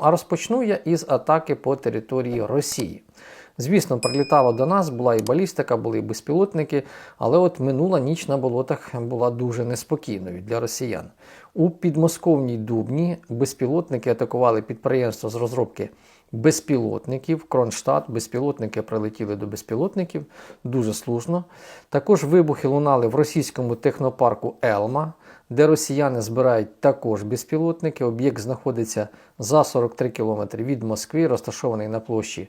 А розпочну я із атаки по території Росії. Звісно, прилітало до нас, була і балістика, були і безпілотники, але от минула ніч на болотах була дуже неспокійною для росіян. У підмосковній Дубні безпілотники атакували підприємство з розробки безпілотників. Кронштадт, безпілотники прилетіли до безпілотників, дуже слушно. Також вибухи лунали в російському технопарку Елма, де росіяни збирають також безпілотники. Об'єкт знаходиться за 43 кілометри від Москви, розташований на площі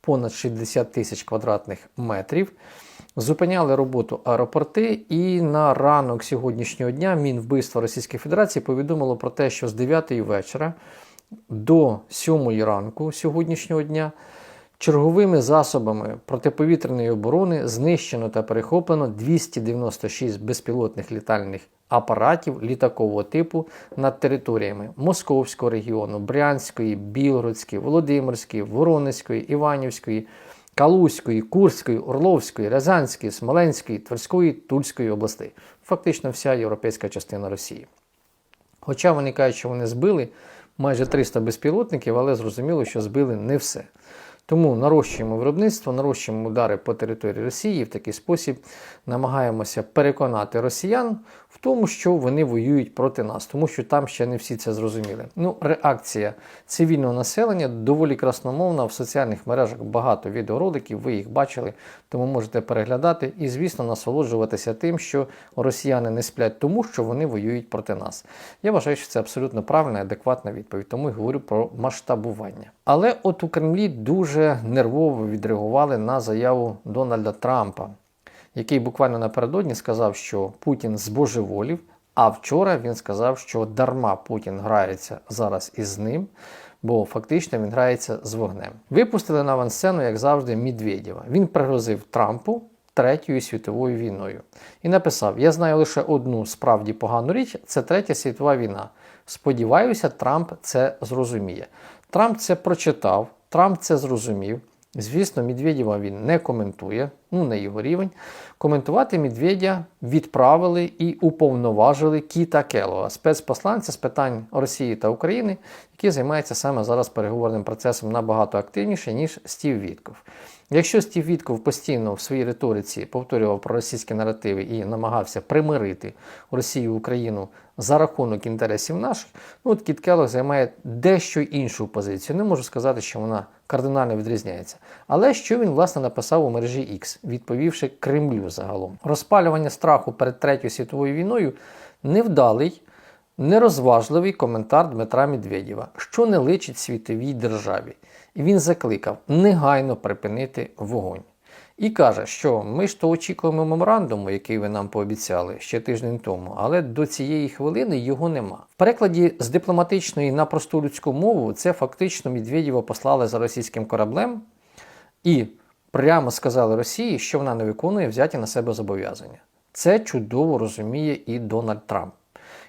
понад 60 тисяч квадратних метрів. Зупиняли роботу аеропорти, і на ранок сьогоднішнього дня Мінвбивства Російської Федерації повідомило про те, що з 9 вечора до 7 ранку сьогоднішнього дня черговими засобами протиповітряної оборони знищено та перехоплено 296 безпілотних літальних апаратів літакового типу над територіями Московського регіону, Брянської, Білгородської, Володимирської, Воронезької, Іванівської, Калузької, Курської, Орловської, Рязанської, Смоленської, Тверської, Тульської областей. Фактично вся європейська частина Росії. Хоча вони кажуть, що вони збили майже 300 безпілотників, але зрозуміло, що збили не все. Тому нарощуємо виробництво, нарощуємо удари по території Росії. В такий спосіб намагаємося переконати росіян в тому, що вони воюють проти нас, тому що там ще не всі це зрозуміли. Ну, реакція цивільного населення доволі красномовна. В соціальних мережах багато відеороликів, ви їх бачили, тому можете переглядати і, звісно, насолоджуватися тим, що росіяни не сплять, тому що вони воюють проти нас. Я вважаю, що це абсолютно правильна і адекватна відповідь, тому і говорю про масштабування. Але от у Кремлі дуже нервово відреагували на заяву Дональда Трампа, який буквально напередодні сказав, що Путін збожеволів. А вчора він сказав, що дарма Путін грається зараз із ним, бо фактично він грається з вогнем. Випустили на авансцену, як завжди, Медведєва. Він пригрозив Трампу Третьою світовою війною і написав: Я знаю лише одну справді погану річ це Третя світова війна. Сподіваюся, Трамп це зрозуміє. Трамп це прочитав, Трамп це зрозумів. Звісно, Медведєва він не коментує, ну не його рівень. Коментувати Медведя відправили і уповноважили Кіта Келога, спецпосланця з питань Росії та України, який займається саме зараз переговорним процесом набагато активніше, ніж Стів Вітков. Якщо Стів Вітков постійно в своїй риториці повторював про російські наративи і намагався примирити Росію Україну за рахунок інтересів наших, ну от Кіт Келлог займає дещо іншу позицію. Не можу сказати, що вона кардинально відрізняється. Але що він власне написав у мережі X, відповівши Кремлю загалом, розпалювання страху перед третьою світовою війною невдалий. Нерозважливий коментар Дмитра Медведєва, що не личить світовій державі. І він закликав негайно припинити вогонь. І каже, що ми ж то очікуємо меморандуму, який ви нам пообіцяли ще тиждень тому, але до цієї хвилини його нема. В перекладі з дипломатичної на просту людську мову це фактично Медведєва послали за російським кораблем і прямо сказали Росії, що вона не виконує взяті на себе зобов'язання. Це чудово розуміє і Дональд Трамп.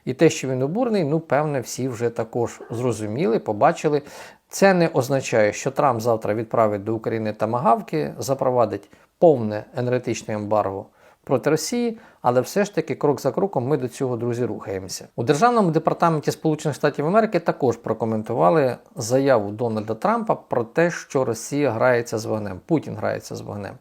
І те, що він обурний, ну, певне, всі вже також зрозуміли, побачили. Це не означає, що Трамп завтра відправить до України тамагавки, запровадить повне енергетичне ембарго проти Росії, але все ж таки крок за кроком ми до цього, друзі, рухаємося. У Державному департаменті Сполучених Штатів Америки також прокоментували заяву Дональда Трампа про те, що Росія грається з вогнем, Путін грається з вогнем.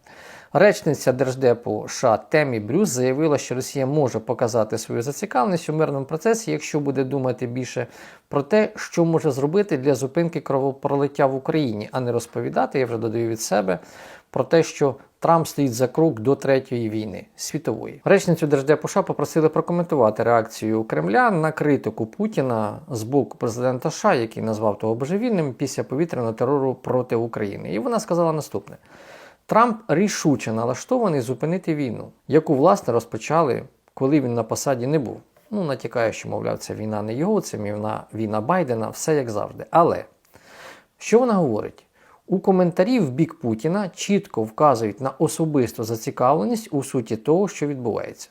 Речниця Держдепу США Темі Брюс заявила, що Росія може показати свою зацікавленість у мирному процесі, якщо буде думати більше про те, що може зробити для зупинки кровопролиття в Україні, а не розповідати, я вже додаю від себе, про те, що Трамп стоїть за крок до третьої війни світової. Речницю Держдепу США попросили прокоментувати реакцію Кремля на критику Путіна з боку президента США, який назвав того божевільним після повітряного терору проти України. І вона сказала наступне. Трамп рішуче налаштований зупинити війну, яку власне розпочали, коли він на посаді не був. Ну, натякає, що, мовляв, це війна не його, це війна, війна Байдена, все як завжди. Але що вона говорить? У коментарі в бік Путіна чітко вказують на особисту зацікавленість у суті того, що відбувається.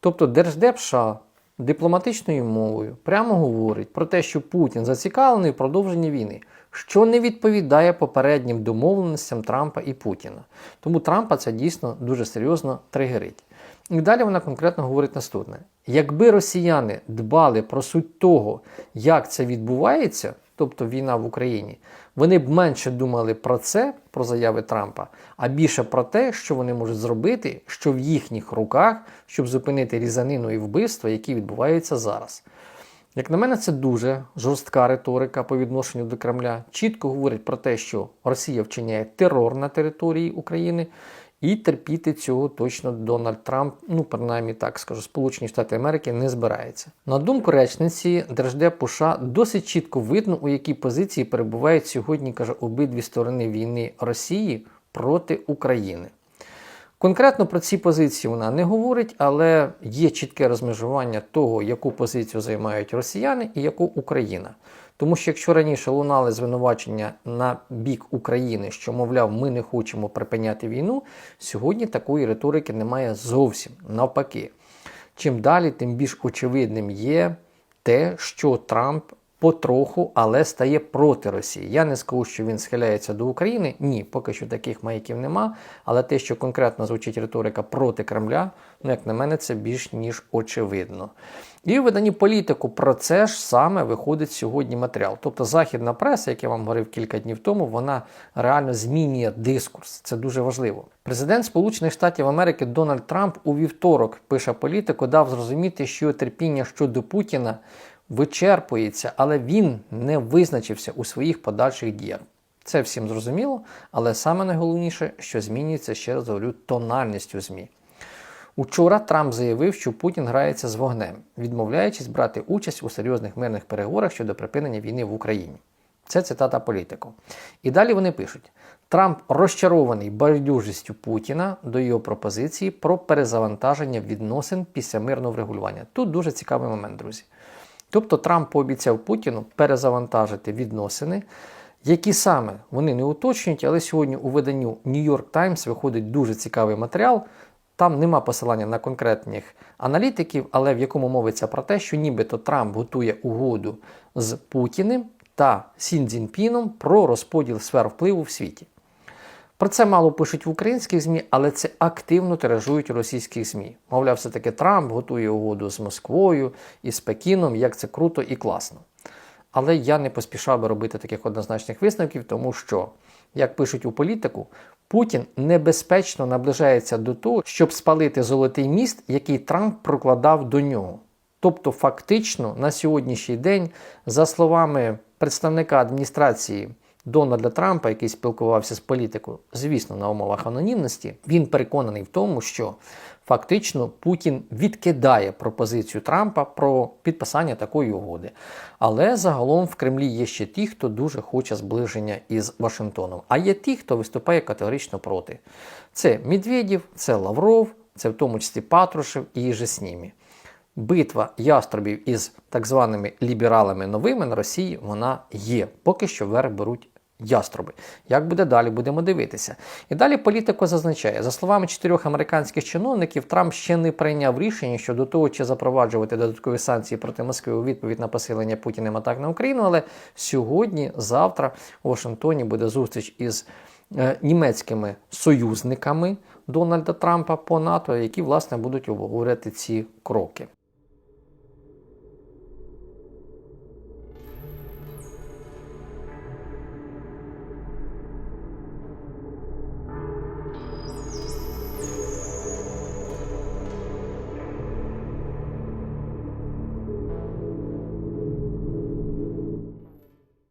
Тобто Держдеп США дипломатичною мовою прямо говорить про те, що Путін зацікавлений в продовженні війни, що не відповідає попереднім домовленостям Трампа і Путіна. Тому Трампа це дійсно дуже серйозно тригерить. І далі вона конкретно говорить наступне: Якби росіяни дбали про суть того, як це відбувається, тобто війна в Україні, вони б менше думали про це, про заяви Трампа, а більше про те, що вони можуть зробити, що в їхніх руках, щоб зупинити різанину і вбивства, які відбуваються зараз. Як на мене, це дуже жорстка риторика по відношенню до Кремля. Чітко говорить про те, що Росія вчиняє терор на території України, і терпіти цього точно Дональд Трамп, ну принаймні так скажу, Сполучені Штати Америки не збирається. На думку речниці Держдепу США досить чітко видно, у якій позиції перебувають сьогодні, каже, обидві сторони війни Росії проти України. Конкретно про ці позиції вона не говорить, але є чітке розмежування того, яку позицію займають росіяни і яку Україна. Тому що якщо раніше лунали звинувачення на бік України, що, мовляв, ми не хочемо припиняти війну, сьогодні такої риторики немає зовсім навпаки. Чим далі, тим більш очевидним є те, що Трамп потроху, але стає проти Росії. Я не скажу, що він схиляється до України. Ні, поки що таких маяків нема. Але те, що конкретно звучить риторика проти Кремля, ну як на мене, це більш ніж очевидно. І в виданні політику про це ж саме виходить сьогодні матеріал. Тобто західна преса, як я вам говорив кілька днів тому, вона реально змінює дискурс. Це дуже важливо. Президент Сполучених Штатів Америки Дональд Трамп у вівторок пише політику, дав зрозуміти, що терпіння щодо Путіна вичерпується, але він не визначився у своїх подальших діях. Це всім зрозуміло, але саме найголовніше, що змінюється ще раз говорю, тональність у ЗМІ. Учора Трамп заявив, що Путін грається з вогнем, відмовляючись брати участь у серйозних мирних переговорах щодо припинення війни в Україні. Це цитата політику. І далі вони пишуть: Трамп розчарований байдужістю Путіна до його пропозиції про перезавантаження відносин після мирного врегулювання. Тут дуже цікавий момент, друзі. Тобто Трамп пообіцяв Путіну перезавантажити відносини, які саме вони не уточнюють, але сьогодні у виданню York Times виходить дуже цікавий матеріал. Там нема посилання на конкретних аналітиків, але в якому мовиться про те, що нібито Трамп готує угоду з Путіним та Сін Цзіньпіном про розподіл сфер впливу в світі. Про це мало пишуть в українських ЗМІ, але це активно тиражують у російських ЗМІ. Мовляв, все-таки Трамп готує угоду з Москвою і з Пекіном, як це круто і класно. Але я не поспішав би робити таких однозначних висновків, тому що, як пишуть у політику, Путін небезпечно наближається до того, щоб спалити золотий міст, який Трамп прокладав до нього. Тобто, фактично, на сьогоднішній день, за словами представника адміністрації Дональда Трампа, який спілкувався з політикою, звісно, на умовах анонімності, він переконаний в тому, що фактично Путін відкидає пропозицію Трампа про підписання такої угоди. Але загалом в Кремлі є ще ті, хто дуже хоче зближення із Вашингтоном. А є ті, хто виступає категорично проти. Це Медведєв, це Лавров, це в тому числі Патрушев і же з ними. Битва яструбів із так званими лібералами новими на Росії вона є. Поки що верх беруть яструби. Як буде далі, будемо дивитися. І далі політико зазначає, за словами чотирьох американських чиновників, Трамп ще не прийняв рішення щодо того, чи запроваджувати додаткові санкції проти Москви у відповідь на посилення Путіним атак на Україну. Але сьогодні, завтра у Вашингтоні буде зустріч із е, німецькими союзниками Дональда Трампа по НАТО, які власне будуть обговорювати ці кроки.